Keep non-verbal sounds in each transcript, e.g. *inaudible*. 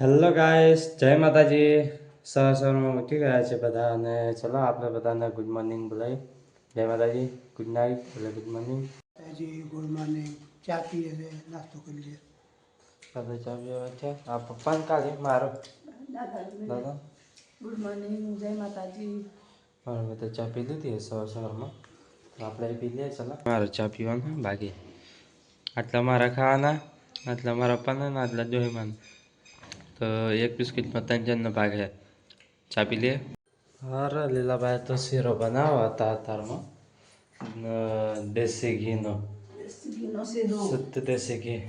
Hello guys જય માતાજી. સવાર સવારમાં ઉઠી ગયા છે બધા અને ચલો આપણે બધાને ગુડ મોર્નિંગ બોલાવી. જય માતાજી ગુડ નાઇટ એટલે ગુડ મોર્નિંગ હજી ગુડ મોર્નિંગ ચા પીએ છે નાસ્તો કરી લે. આપણે ચા પીવા છે. આ પપ્પાને કાલે મારો. દાદા ગુડ મોર્નિંગ જય માતાજી. મારે બધા ચા પી લીધી સવાર સવારમાં. આપણે પી લઈએ ચલો. મારો ચા પીવાનો બાકી. આટલા મારા ખાવાના આટલા મારા પપ્પાના ને આટલા જોઈમાના તો એક બિસ્કિટમાં ત્રણ જણનો ભાગ છે ચાપી લે અરે લીલાભાઈ તો શીરો બનાવો હતા તારમાં દેશી ઘીનો. શુદ્ધ દેશી ઘી.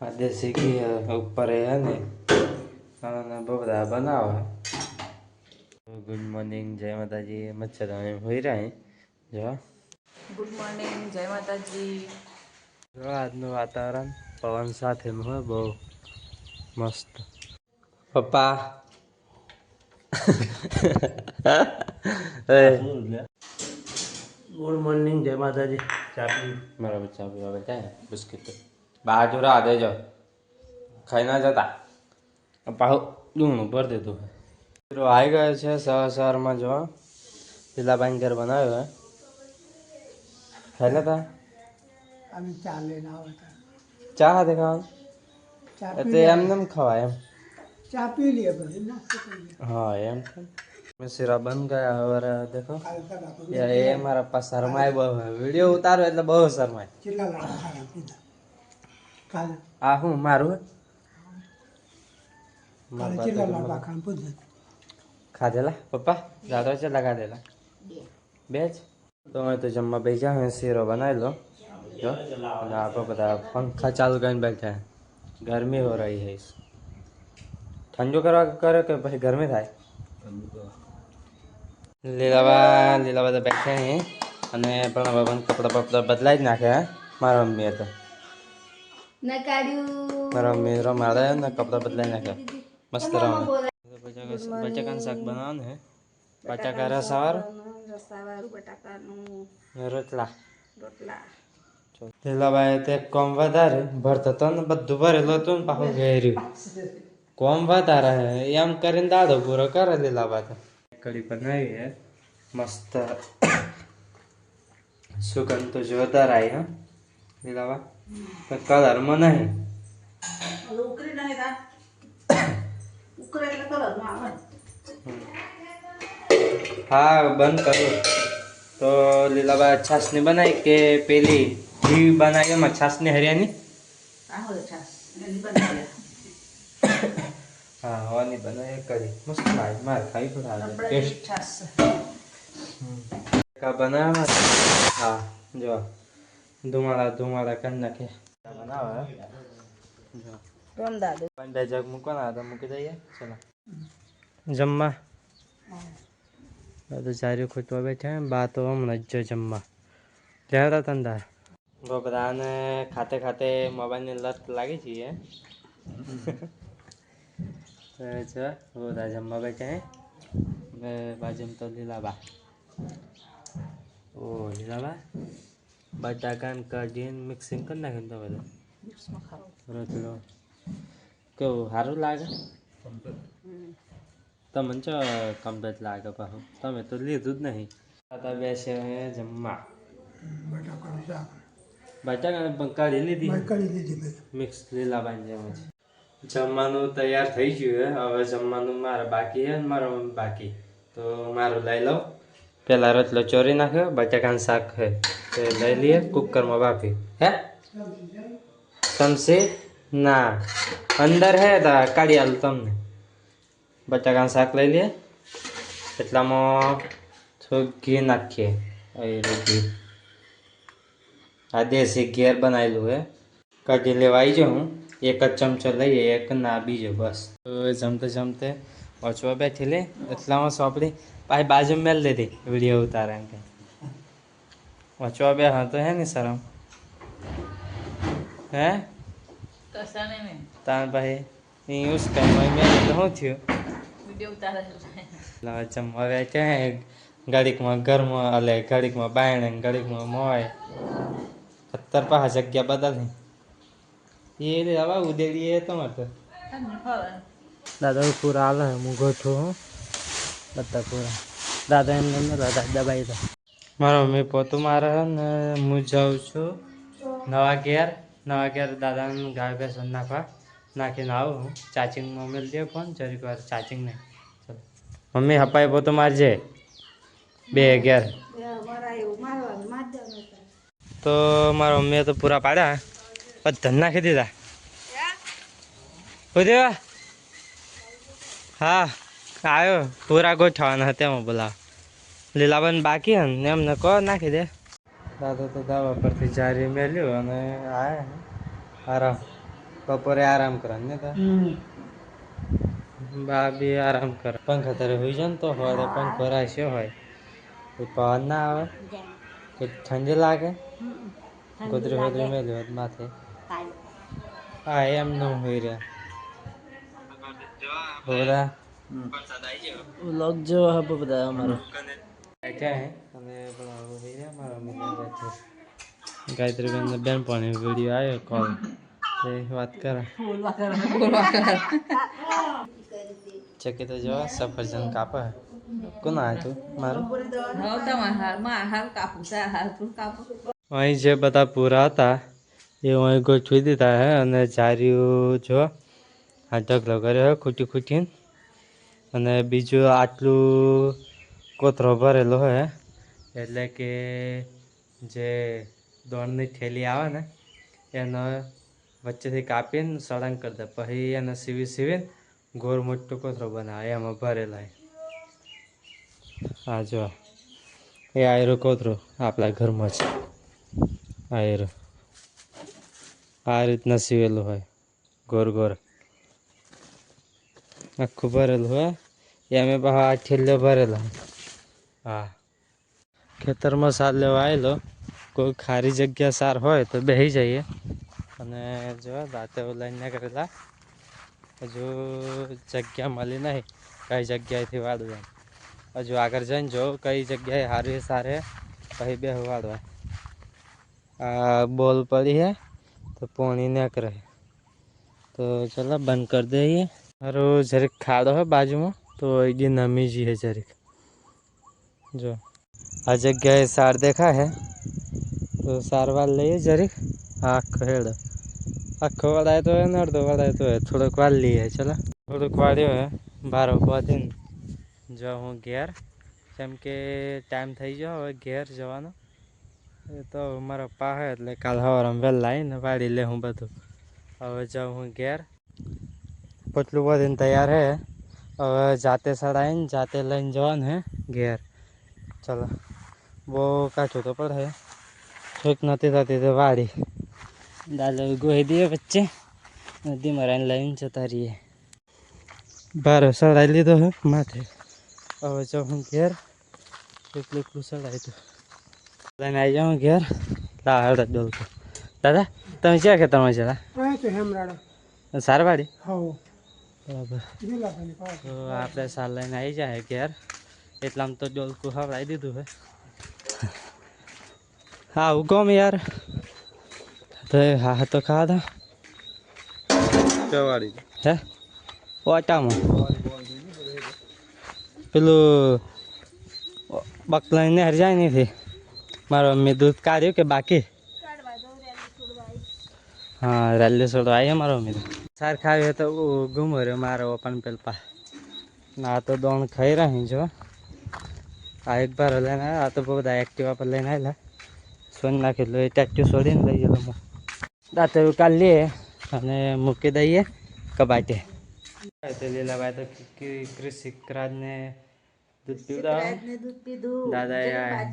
આ દેશી ઘી ઉપર એ ને અને બહુ બધા બનાવે. ગુડ મોર્નિંગ જય માતાજી. મચ્છર હોઈ રહ્યા જો. ગુડ મોર્નિંગ જય માતાજી. આજનું વાતાવરણ પવન સાથે હોય બહુ મસ્ત પપ્પા એ ગુડ મોર્નિંગ જય માતાજી ચાપી બરાબર ચાપી હવે પીવા બિસ્કિટ. બહાર બિસ્કિટ બાજુ રા દેજો. ખાઈ ના જતા. પાહુ ડૂંગળું ભરી દીધું હીરો આવી ગયો છે સવાર સવારમાં જો. લીલાબાઈ ઘર બનાવ્યો હે. ખાઈ લેતા? અમે ચા લઈને આવે ચા હાથે ખાવાનું? તો લે. એમ નેમ ખવાય એમ. ચા પી લે. હા એમ મેં સિરા બંધ ગયા હવે દેખો. એ મારા પાસે શરમાય બહુ વીડિયો ઉતારો એટલે બહુ શરમાય. કેટલા લાડવા ખાયા પીધા? કાલે. આ હું મારું? ખાધેલા? પપ્પા દાદા છે લગાડેલા? બે. જ? તો હવે તો જમવા બેસી હવે શીરો બનાવી લો જો આપણે બધા પંખા ચાલુ કરીને બેઠા ગરમી હો રહી है ઠંડુ કરવા કરે કે પછી ગરમી થાય? લીલાબા લીલાબા તો બેઠે હે. અને પણ બાબાને કપડા બપડા બદલાઈ જ નાખ્યા હે. મારા મમ્મીએ તો. મારા મમ્મી રમાડે ને કપડા બદલાઈ નાખે મસ્ત રમે બટાકાનું શાક બનાવવાનું હે. બટાકા રસાવાર રસાવાળું બટાકાનું. રોટલા. રોટલા. લીલાબાઈ તે કોમ વધારે ભરતો તો ને બધું ભરેલું હતું ને પાછું ઘેર્યું. કોમ વધારે હે એમ કરીને દાદો પૂરો કરે લીલાબા તો. કઢી બનાવી હે. મસ્ત. સુગંધ તો જોરદાર આવી હા લીલાબા કલર કલરમાં નહીં. તા હા બંધ કરું. તો લીલાબા છાસની બનાવી કે પેલી ઘી બનાવી એમાં છાસની હરિયાની હા હવાની બનાવી કરી. મસ્ત મારે ખાવી પડે આજે આપણે ટેસ્ટ. છાસ કા બનાવવા? હા જો. ધુમાડા ધુમાડા કરી નાખે. બનાવે જો. દાદુ. પણ બે જગ મૂકવાના તો મૂકી દઈએ. ચલો. જમવા? બધું સારું ખૂટવા બેઠા બા તો હમણાં જ જો જમવા. ક્યાં હતા તંદાર બધાને ખાતે ખાતે મોબાઈલની લત લાગી છે હે તો છે, બધા જમવા બેઠા ને બાજુમાં તો લીલાબા. ઓ, લીલાબા? બટાકા ને કઢી મિક્સિંગ કરી નાખે તો બધું. રોટલો. કેવું સારું લાગે? તમને ચો કમ્પ્લેટ લાગે પાછું તમે તો લીધું જ નહીં. બેસે જમવા. બટાકાનું બટાકા પણ કાઢી લીધી. મેં લીધી મેં મિક્સ લીલા બાંધ્યા છે. જમવાનું તૈયાર થઈ ગયું હે હવે જમવાનું મારે બાકી હે ને મારો બાકી. તો મારું લઈ લઉં. પેલા રોટલો ચોરી નાખ્યો. બટાકાનું શાક હે તો લઈ લઈએ. કુકરમાં બાફી. હે? તમસી ના. અંદર હે તા કાઢી આલું તમને. બટાકાનું શાક લઈ લઈએ. એટલામાં થોડું ઘી નાખીએ. એ ઘી આ દેશી ઘેર બનાવેલું હે. કાઢી લેવા આવી જાઉં હું. એક જ ચમચો લઈએ એક ના બીજો બસ. તો જમતે જમતે વચવા બેઠી લે. એટલામાં સોંપડી પાછી બાજુ મેલ લીધી વીડિયો ઉતારે એમ કે વચવા બે હા તો હે ને શરમ. હે? તાન ભાઈ એ ઉસકાઈ મેં તો શું થયું? વીડિયો ઉતારે એટલે જમવા ઘડીકમાં ઘરમાં અલે ઘડીકમાં બાયણે ઘડીકમાં મોય. અત્યાર પાસે જગ્યા બદલની. એ રે હવે ઉદેડી એ તો તો દાદા પૂરા હાલે હું ગોઠું હું. બધા પૂરા. દાદા એમને એમ દાદા દબાઈ દો મારા મમ્મી પોતું મારે છે ને હું જાઉં છું નવા ઘેર. નવા ઘેર દાદાને ગાય ભેંસ નાખવા. નાખીને આવું હું. ચાચિંગમાં મેળ દે ફોન જરીક વાર ચાચિંગ નહીં. ચલો. મમ્મી હપાઈ પોતું મારજે. બે ઘેર. તો મારા મમ્મીએ તો પૂરા પાડ્યા. પણ ધન નાખી દીધા. દેવા. હા આવ્યો. પૂરા ગોઠવાના હતા એમાં બોલાવ. લીલાબન બાકી ને એમને કહો નાખી દે. દાદા તો દાવા પરથી જારી મેલ્યું અને આયા આરામ. બપોરે આરામ કરે ને તો? ભાભી આરામ કરે. પંખા તારે હોઈ જાય ને તો હોય પંખો રાખ્યો હોય. પવન ના આવે? કોઈ ઠંડી લાગે? ગોદરી ગોદરી મેલ્યું હોત માથે. હા એમ ન હોય રહ્યા બધા લોક જેવો હે બધા અમારો. બેઠા હે? અને પેલા હોઈ રહ્યા મારા મિત્ર છે. ગાયત્રી બેન બેન પણ વીડિયો આવ્યો કોલ તે વાત કરે. ચકી તો જો સફરજન કાપે. કોના હતું મારું? અહીં જે બધા પૂરા હતા એ અહીં ગોઠવી દીધા હે અને ચાર્યું જો આ ઢગલો કર્યો હે ખૂટી ખૂટીને. અને બીજું આટલું કોથરો ભરેલો હોય એટલે કે જે દોણની થેલી આવે ને એનો વચ્ચેથી કાપીને સળંગ કરી દે. પછી એને સીવી સીવીને ગોળ મોટો કોથરો બનાવે એમાં ભરેલા હોય. હા જો, એ આયરો કોતરો આપણા ઘરમાં છે. આયરો. આ રીતના સીવેલું હોય, ગોર ગોર. આખું ભરેલું હોય એ પાછા આ છેલ્લો ભરેલા હા. ખેતરમાં સાર લેવા આવેલો કોઈ ખારી જગ્યા સાર હોય તો બેસી જઈએ. અને જો, દાંતે લઈને કરેલા. હજુ જગ્યા મળી નહીં, કઈ જગ્યાએથી વાળવા હજુ આગળ જઈને જો કઈ જગ્યાએ સારી સારે પછી બે વાળવા આ બોલ પડી હે, તો પોણી નીકળે તો ચલો બંધ કરી દઈએ. મારું જરીક ખાડો હોય બાજુમાં, તો એ નમી જઈએ જરીક. જો. આ જગ્યાએ સાર દેખા હે, તો સારવાર લઈએ જરીક. આ આખો હેડો આખો વળાય તો હોય ને અડધો વળાય તો હોય થોડોક વાર લઈએ, ચલો. થોડુંક વાળ્યો હે, બારો બાંધીને. જો હું ઘેર. કેમ કે ટાઈમ થઈ ગયો હવે ઘેર જવાનો. એ તો મારા પપ્પા હે એટલે કાલ સવારમાં વહેલા આવીને વાળી લે હું બધું. હવે જાઉં હું ઘેર. પોટલું બધીને તૈયાર હે. હવે જાતે સડાવીને જાતે લઈને જવાનું હે ઘેર. ચલો. બહુ કાચું તો પડે. ઠીક નથી થતી તો વાડી. દાદા ગોઈ દઈએ વચ્ચે. નદી મરાઈને લઈને જતા રહીએ. બારો સડાઈ લીધો હે માથે. હવે જો હું ઘેર એટલું એટલું આવ્યું દઉં લઈને આવી જાઉં ઘેર લા હળદ ડોલકો દાદા તમે ક્યાં ખેતરમાં છે સારવાડી? બરાબર. તો આપણે સાર લઈને આવી જાય ઘેર. એટલામાં તો ડોલકું હવડાવી દીધું હે. હા હું કોમ યાર. તો હા હા તો ખાધા. હે? ઓટામાં. પેલું, બકલાઈને હરજાય નથી મારો મમ્મી દૂધ કાઢ્યું કે બાકી? હા, રેલી છોડવા આવી મારો મમ્મી સાર ખાવી તો ગુમો રહ્યો મારો પણ પેલપા. ના તો દોણ ખાઈ રહી જો. આ એક બાર લઈને આવ્યા આ તો બધા એક્ટિવા પર લઈને આવેલા સોન નાખેલું એ ટેક્ટિવ છોડીને લઈ ગયેલો દાંતે કાલ લઈએ અને મૂકી દઈએ કબાટે. તે લીલાભાઈ તો કૃ- કૃષિ રાજને દૂધ પીવડાવો. દાદા રહ્યા.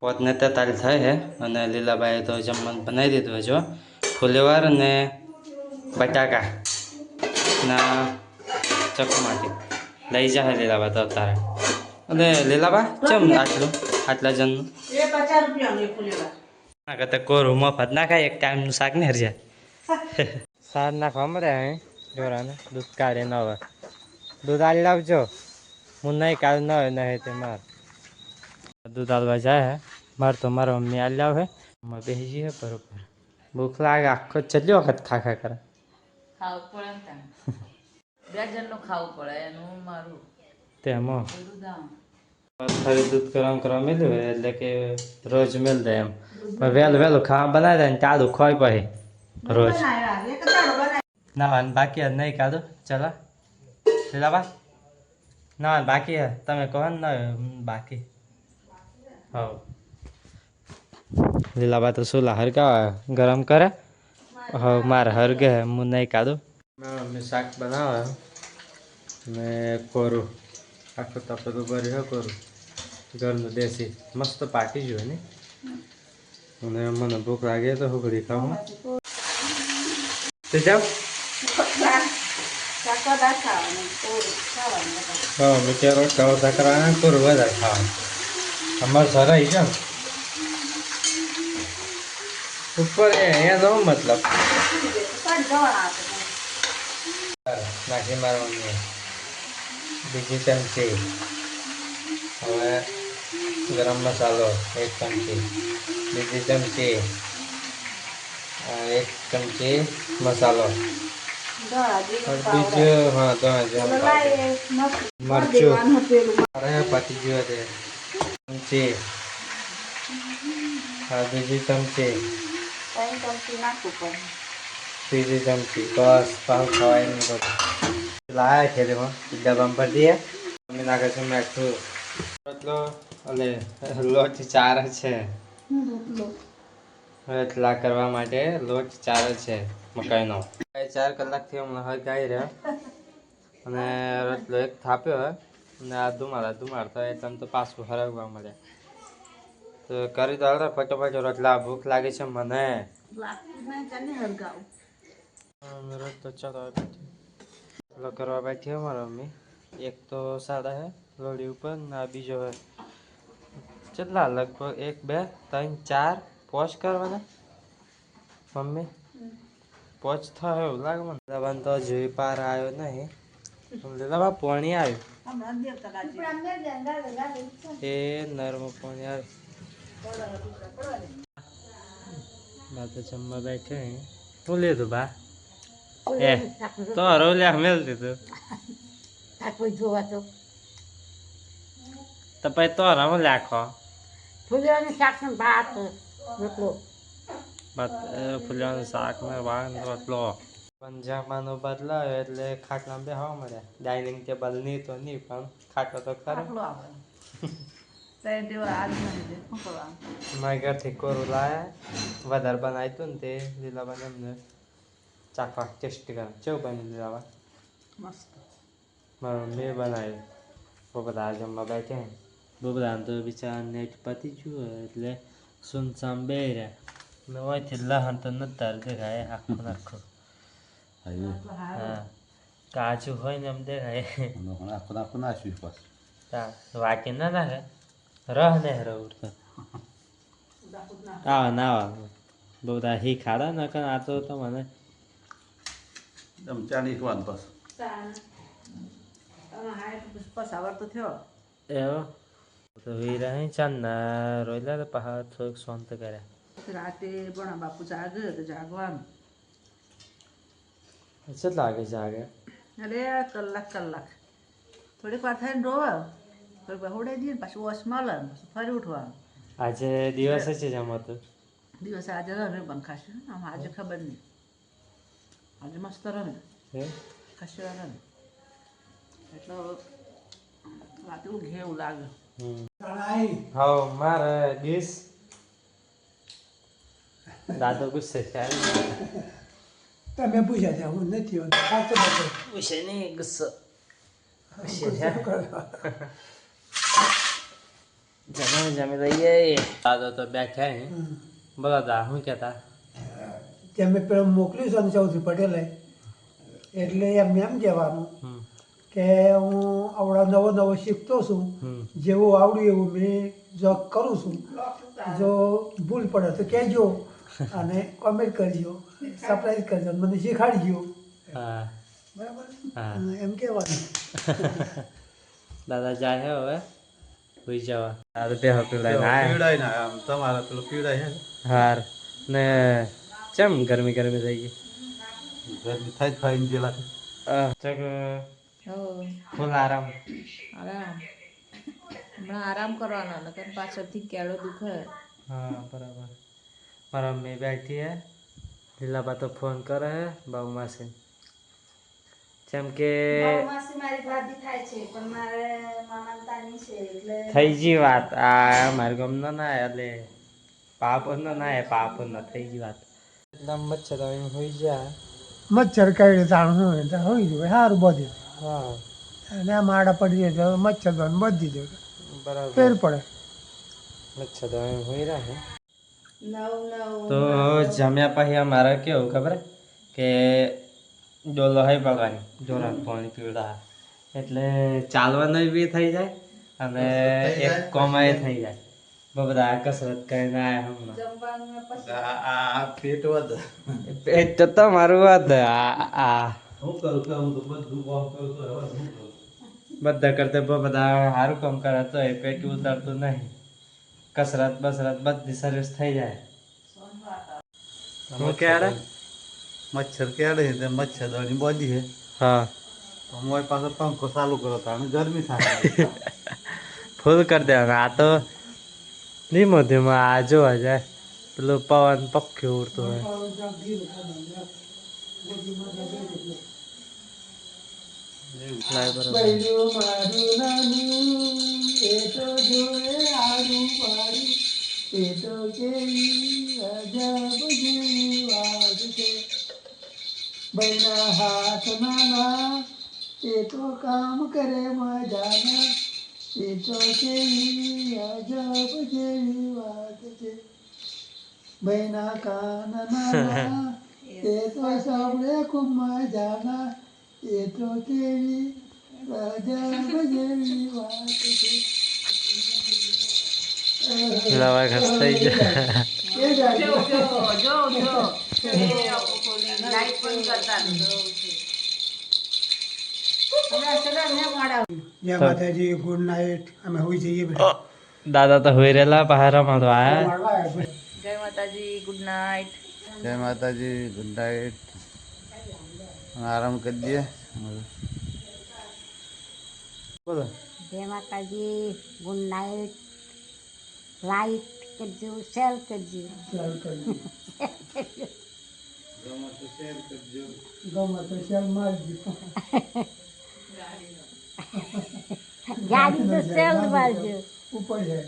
પોતને તેતાલીસ થાય છે અને લીલાબાઈએ તો જમવાનું બનાવી દીધું જો ફુલેવાર અને બટાકા ના ચકમાંથી લઈ જાય લીલાબા તો તારે. અને લીલાબા ચમ આટલું? આટલા જણનું? ના કરતા કોરું મફત ના ખાય એક ટાઈમનું શાક ને હરજા *laughs* સાર નાખવા મળે અહીં જોરાને દૂધ કાઢે ન હોય. દૂધ આલી લાવજો. હું નહીં કાઢ ન હોય નહીં તે માર. દૂધ આલવા જાય હે. માર તો મારો મમ્મી આલી લાવે. મમ્મી બેસી જઈએ બરોબર. ભૂખ લાગે આખો છેલ્લી વખત ખા ખા કરે. ખાવું પડે ને તાને. બે જણનું ખાવું પડે એનું મારું. તેમાં દૂધ ગરમ કરવા મેલ્યું એટલે કે રોજ મેલ દે એમ. વહેલું વહેલું ખાવા બનાવી દે ને ખોઈ પછી, રોજ. ના બાકી નહીં કાદું. ચલો. લીલાબા ના બાકી તમે કહો ને બાકી. હવ. લીલાબા તો સુલા હરકા ગરમ કરે? હવ, મારે હરગે, હું નહીં કાદું. મેં શાક બનાવે. ને કોરું. આખું તપેલું હે કોરું. ઘરનું દેશી. મસ્ત પાકી જોયું ને. અને મને ભૂખ લાગે તો હું ઘડી તે જાવ હા રોટ ખાવા ધકરા કોરું વધારે ખાવાનું. અમારે સરાઈ છે ઉપર એ એનો મતલબ. નાખી મારવાની બીજી ચમચી હવે ગરમ મસાલો એક ચમચી બીજી ચમચી આ એક ચમચી મસાલો બીજું હા તો મરચું અરે પતી ગયો છે ચમચી હા બીજી ચમચી ત્રીજી ચમચી બસ પાવ ખવાય નહીં બધું લાયા છે તેમાં ડબ્બામાં ભરી દઈએ મમ્મી નાખે છે મેઠું એટલો એટલે લોટ ચાર છે. એટલા કરવા માટે લોટ ચાર છે મકાઈનો. મકાઈ ચાર કલાકથી હમણાં હવે ગાઈ રહ્યો અને રોટલો એક થાપ્યો અને આ ધુમાડા ધુમાડ થાય એટલે તો પાછું હરગવા મળે. તો કરી તો હાલ ફટોફટ રોટલા. ભૂખ લાગે છે મને. રોટલો તો ચાલો કરવા બેઠી હે મારા મમ્મી. એક તો સાદા હે. લોડી ઉપર ના બીજો હે કેટલા? લગભગ એક બે ત્રણ ચાર પોચ કરવાના? મમ્મી? પોચ થયો એવું લાગે મને. દબાણ તો જોઈ પાર આવ્યો નહીં. દબા પોણી આવ્યું એ નર્મ પોણી આવ્યું બા તો જમવા બેઠે. શું લીધું બા? એ તો હરવલ્યા મેલ દીધું. તો. પછી તો રમ લાખો. ફૂલવાનું શાક ને ભાત રોટલો. પંજાબાનો બદલાયો એટલે ખાટલા બેહવા મળ્યા ડાઇનિંગ ટેબલ નહીં તો નહીં પણ ખાટલો તો ખરો. મારા ઘરથી કોરું લાયા. વધારે બનાવ્યું હતું ને તે લીલાબાને એમને. ચાખવા ટેસ્ટ કરે. કેવું બન્યું લીલાબા મસ્ત. મારા મમ્મીએ બનાવ્યું. બહુ બધા જમવા બેઠે બધા તો બિચારા નેટ પતી ગયું હોય એટલે સુનસામ બે રહ્યા ને ઓયથી લહણ તો નતાર દેખાય આખું નાખું હા. કાચું હોય ને એમ દેખાય. તા વાટી ના નાખે? રહ ને રહ ઉઠતો આવા ના આવા. બધા હી ખાડા ન કર આ તો તો મને એવો? તો હી ચાંદના રોયલા તો પહાડ થોડુંક શાંત કર્યા રાતે પણ બાપુ જાગે તો જાગવાનું કેટલા લાગે જાગે અરે કલાક કલાક થોડીક વાર થઈને રોવે થોડીક વાર હોડાઈ દઈએ પાછું વોશ મળે ને પાછું ફરી ઉઠવાનું આજે દિવસ છે જમ હતું દિવસે આજે રમે પણ ખાશું આમ આજે ખબર નહીં આજે મસ્ત રમે હે રમે એટલે રાતે ઊંઘે લાગે હા મારે ડીશ દાદો ગુસ્સે છે તમે પૂછ્યા છે હું નથી બધો નહીં ગુસ્સો. ગુસ્સે છે. જમે જમી લઈએ દાદો તો બેઠા હે. બોલો દા શું કહેતા તમે પેલો મોકલ્યું છે ચૌધરી પટેલે એટલે એમને એમ કહેવાનું હમ. કે હું આવડા નવો નવો શીખતો છું જેવું આવડ્યું એવું મેં જો કરું છું. જો ભૂલ પડે તો કહેજો અને કોમેન્ટ કરજો સરપ્રાઈઝ કરજો મને શીખાડજો. હા. બરાબર? હા. એમ કહેવાનું. *laughs* દાદા જાય હે હવે? હોઈ જવા. તારે બે હકુ લઈને આયા પીવડાય ના આમ તમારા પેલું પીવડાય છે હાર. ને ચમ ગરમી ગરમી થઈ ગઈ? ગરમી થાય જ ફાઈન જેલા ચક. હો ફૂલ આરામ. આરામ. હમણાં આરામ કરવાનો નકર પાછળથી કેળો દુખે. હા બરાબર. મારા મમ્મી બેઠી હે. લીલાબા તો ફોન કરે હે બાબુ માસી. જેમ કે થઈ ગઈ વાત. આ મારા ગામનો ના એટલે પાપનો ના એ પાપનો થઈ ગઈ વાત. એટલે મચ્છર હોય જા. મચ્છર કઈ રીતે હોય તો હોઈ જાય સારું બધું અને આ માડા પડી જાય મચ્છર બંધ બધી દે બરાબર. ફેર પડે. મચ્છર તો હવે હોઈ રહ્યા હે. નવ નવ તો જમ્યા પછી અમારે કેવું ખબર? કે ડોલો હોય પડવાની જોરા પાણી પીવડા એટલે ચાલવાનું બી થઈ જાય અને એક કોમાય થઈ જાય. બબરા બધા કસરત કરીને આવ્યા હમણાં. પેટ વધ. પેટ તો મારું વધ. આ આ હું કરું કે હું તો બધું કામ કરું તો હવે શું કરું બધા કરતા બહુ બધા સારું કામ કરે તો એ પેટ ઉતરતું નહીં કસરત બસરત બધી સર્વિસ થઈ જાય હું કેડે મચ્છર કેડે છે તે મચ્છર દોડી બોધી છે હા તો મોય પાછો પંખો ચાલુ કરો તો આને ગરમી થાય ફૂલ કરી દેવાના આ તો ધીમો ધીમો આ જોવા જાય પેલું પવન પક્ષી ઉડતું હોય બૈના હાથ નાના એ તો કામ કરે મજાના એ તો કેવી અજબ જેવી વાત છે બૈના કાન નાના એ તો સાંભળે ખૂબ મજાના. એ તો છે. લવા કરતા જય માતાજી ગુડ નાઇટ અમે હોઈ જઈએ દાદા તો હોઈ રહેલા પહાડમાં તો આયા. જય માતાજી ગુડ નાઇટ જય માતાજી ગુડ નાઇટ આરામ કરી દઈએ. બોલો. જય માતાજી ગુડ નાઇટ. લાઈટ કરજો શેર કરજો. ચાલ કરજો. ગમે તો ચાલ મારજો. ગાડી તો શેર મારજો. ઉપર છે.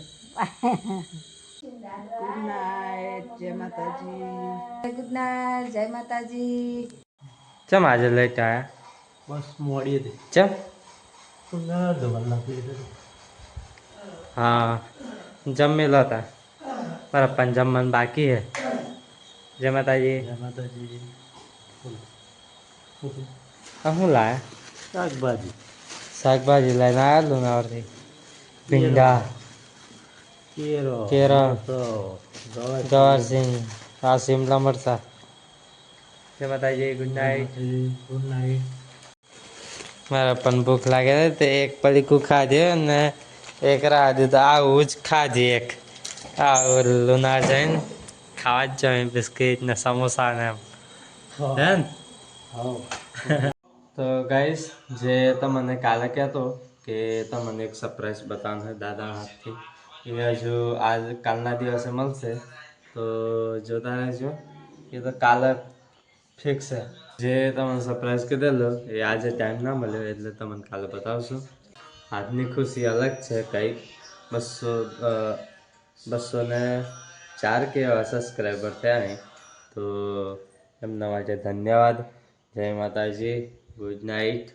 ગુડ નાઇટ જય માતાજી. ગુડ નાઇટ જય માતાજી. ચમ આજે લેટ આયા? બસ મોડી હતી ચમ? હા જમેલો હતા. મારા પણ જમવાનું બાકી હે. જય માતાજી જય માતાજી આ શું લાયા? શાકભાજી. શાકભાજી લઈને આવ્યા લુનાવરથી ભીંડા. કેરો કેરો. ગવારસિંહ આ શિમલા મરચા. જય માતાજી ગુડ નાઇટ ગુડ નાઇટ મારા પણ ભૂખ લાગે છે તે એક પડીકું ખાધે અને એક રાહ દીધું આવું જ ખાધી એક આવું લુનાર જઈને ખાવા જ જોઈએ બિસ્કિટ ને સમોસા ને એમ હે ને? તો ગાઈસ જે તમને કાલે કહેતો કે તમને એક સરપ્રાઈઝ બતાવવાનું છે દાદા હાથથી એ હજુ આજ કાલના દિવસે મળશે તો જોતા રહેજો એ તો કાલે ફિક્સ છે. જે તમને સરપ્રાઈઝ કીધેલો એ આજે ટાઈમ ના મળ્યો એટલે તમને કાલે બતાવશું. આજની ખુશી અલગ છે કંઈક. બસો બસો ને ચાર કેવા સબસ્ક્રાઈબર થયા નહીં તો એમના માટે ધન્યવાદ. જય માતાજી. Good night